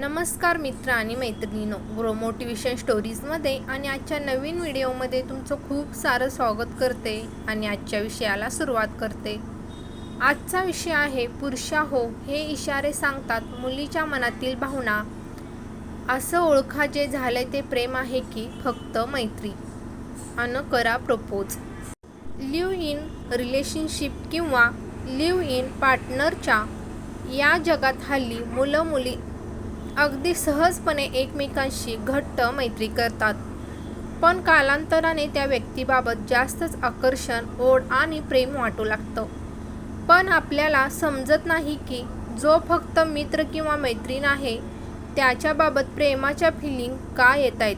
नमस्कार मित्र आणि मैत्रिणीनो ग्रो मोटिवेशन स्टोरीजमध्ये आणि आजच्या नवीन व्हिडिओमध्ये तुमचं खूप सारं स्वागत करते आणि आजच्या विषयाला सुरुवात करते. आजचा विषय आहे पुरुषा हो हे इशारे सांगतात मुलीच्या मनातील भावना. असं ओळखा जे झालंय ते प्रेम आहे की फक्त मैत्री. अन करा प्रपोज लिव्ह इन रिलेशनशिप किंवा लिव्ह इन पार्टनरच्या या जगात हल्ली मुलं मुली अगदी सहजपणे एकमेकांशी घट्ट मैत्री करतात. पण कालांतराने त्या व्यक्तीबाबत जास्तच आकर्षण ओढ आणि प्रेम वाटू लागतं. पण आपल्याला समजत नाही की जो फक्त मित्र किंवा मैत्रीण आहे त्याच्याबाबत प्रेमाच्या फिलिंग का येत आहेत?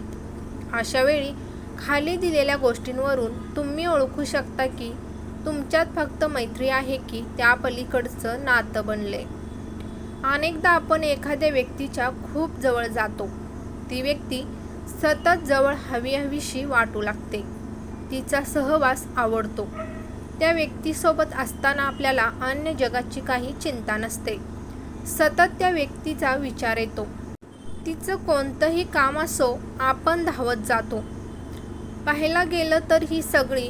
अशावेळी खाली दिलेल्या गोष्टींवरून तुम्ही ओळखू शकता की तुमच्यात फक्त मैत्री आहे की त्या पलीकडचं नातं बनले अनेकदा आपण एखाद्या व्यक्तीच्या खूप जवळ जातो. ती व्यक्ती सतत जवळ हवी हवीशी वाटू लागते. तिचा सहवास आवडतो. त्या व्यक्तीसोबत असताना आपल्याला अन्य जगाची काही चिंता नसते. सतत त्या व्यक्तीचा विचार येतो. तिचं कोणतंही काम असो आपण धावत जातो. पाहायला गेलं तर ही सगळी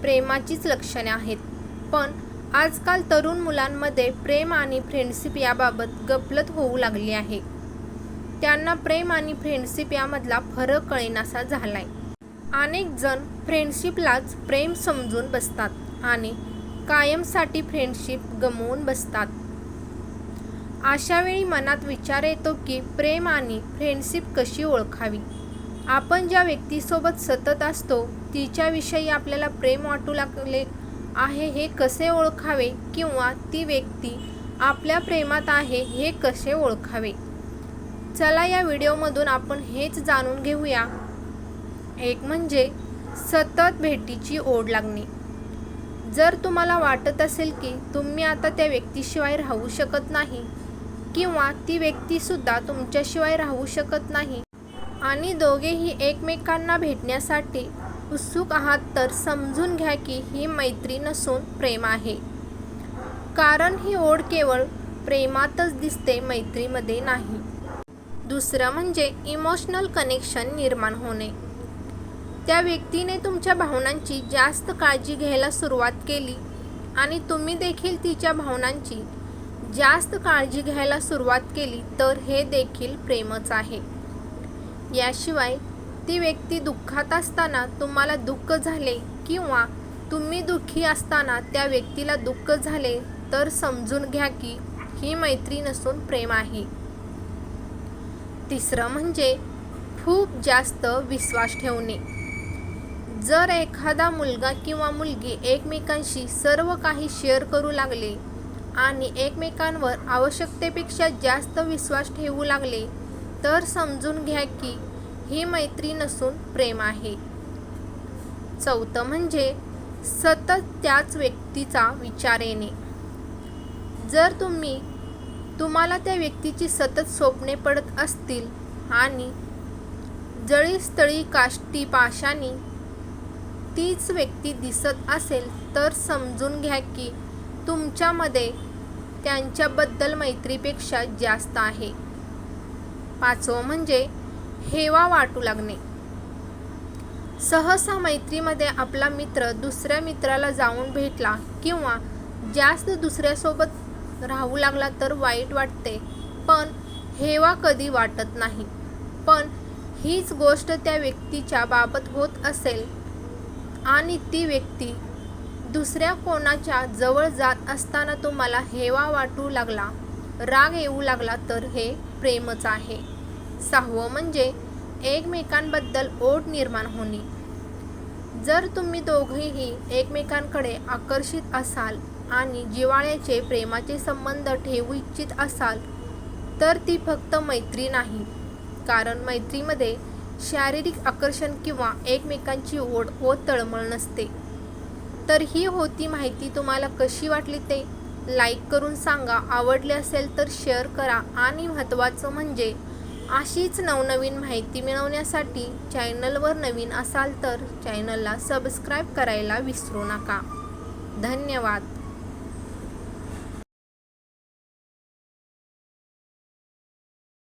प्रेमाचीच लक्षणे आहेत. पण आजकाल तरुण मुलांमध्ये प्रेम आणि फ्रेंडशिप याबाबत गफलत होऊ लागली आहे. त्यांना प्रेम आणि फ्रेंडशिप यामधला फरक कळेनासा झालाय. अनेक जण फ्रेंडशिपलाच प्रेम समजून बसतात आणि कायमसाठी फ्रेंडशिप गमवून बसतात. अशावेळी मनात विचार येतो की प्रेम आणि फ्रेंडशिप कशी ओळखावी? आपण ज्या व्यक्तीसोबत सतत असतो तिच्याविषयी आपल्याला प्रेम वाटू लागले आहे हे कसे ओळखावे किंवा ती व्यक्ती आपल्या प्रेमात आहे हे कसे ओळखावे? चला या व्हिडिओमधून आपण हेच जाणून घेऊया. एक म्हणजे सतत भेटीची ओढ लागणे. जर तुम्हाला वाटत असेल की तुम्ही आता त्या व्यक्तीशिवाय राहू शकत नाही किंवा ती व्यक्तीसुद्धा तुमच्याशिवाय राहू शकत नाही आणि दोघेही एकमेकांना भेटण्यासाठी उत्सुक आहात तर समजून घ्या की ही मैत्री नसून प्रेम आहे. कारण ही ओढ केवळ प्रेमातच दिसते मैत्रीमध्ये नाही. दुसरं म्हणजे इमोशनल कनेक्शन निर्माण होणे. त्या व्यक्तीने तुमच्या भावनांची जास्त काळजी घ्यायला सुरुवात केली आणि तुम्ही देखील तिच्या भावनांची जास्त काळजी घ्यायला सुरुवात केली तर हे देखील प्रेमच आहे. याशिवाय ती व्यक्ती दुःखात असताना तुम्हाला दुःख झाले किंवा तुम्ही दुःखी असताना त्या व्यक्तीला दुःख झाले तर समजून घ्या की ही मैत्री नसून प्रेम आहे. तिसरं म्हणजे खूप जास्त विश्वास ठेवणे. जर एखादा मुलगा किंवा मुलगी एकमेकांशी सर्व काही शेअर करू लागले आणि एकमेकांवर आवश्यकतेपेक्षा जास्त विश्वास ठेवू लागले तर समजून घ्या की ही मैत्री नसून प्रेम आहे. चौथं म्हणजे सतत त्याच व्यक्तीचा विचार येणे. जर तुम्ही तुम्हाला त्या व्यक्तीची सतत स्वप्ने पडत असतील आणि जळीस्थळी काष्टी पाशानी तीच व्यक्ती दिसत असेल तर समजून घ्या की तुमच्यामध्ये त्यांच्याबद्दल मैत्रीपेक्षा जास्त आहे. पाचवं म्हणजे हेवा वाटू लागणे. सहसा मैत्रीमध्ये आपला मित्र दुसऱ्या मित्राला जाऊन भेटला किंवा जास्त दुसऱ्यासोबत राहू लागला तर वाईट वाटते पण हेवा कधी वाटत नाही. पण हीच गोष्ट त्या व्यक्तीच्या बाबत होत असेल आणि ती व्यक्ती दुसऱ्या कोणाच्या जवळ जात असताना तुम्हाला हेवा वाटू लागला राग येऊ लागला तर हे प्रेमच आहे. सहावं म्हणजे एकमेकांबद्दल ओढ निर्माण होणे. जर तुम्ही दोघेही एकमेकांकडे आकर्षित असाल आणि जिवाळ्याचे प्रेमाचे संबंध ठेवू इच्छित असाल तर ती फक्त मैत्री नाही. कारण मैत्रीमध्ये शारीरिक आकर्षण किंवा एकमेकांची ओढ व तळमळ नसते. तर ही होती माहिती तुम्हाला कशी वाटली ते? लाईक करून सांगा. आवडले असेल तर शेअर करा. आणि महत्त्वाचं म्हणजे अशीच नवनवीन माहिती मिळवण्यासाठी चॅनलवर नवीन असाल तर चॅनलला सबस्क्राईब करायला विसरू नका. धन्यवाद.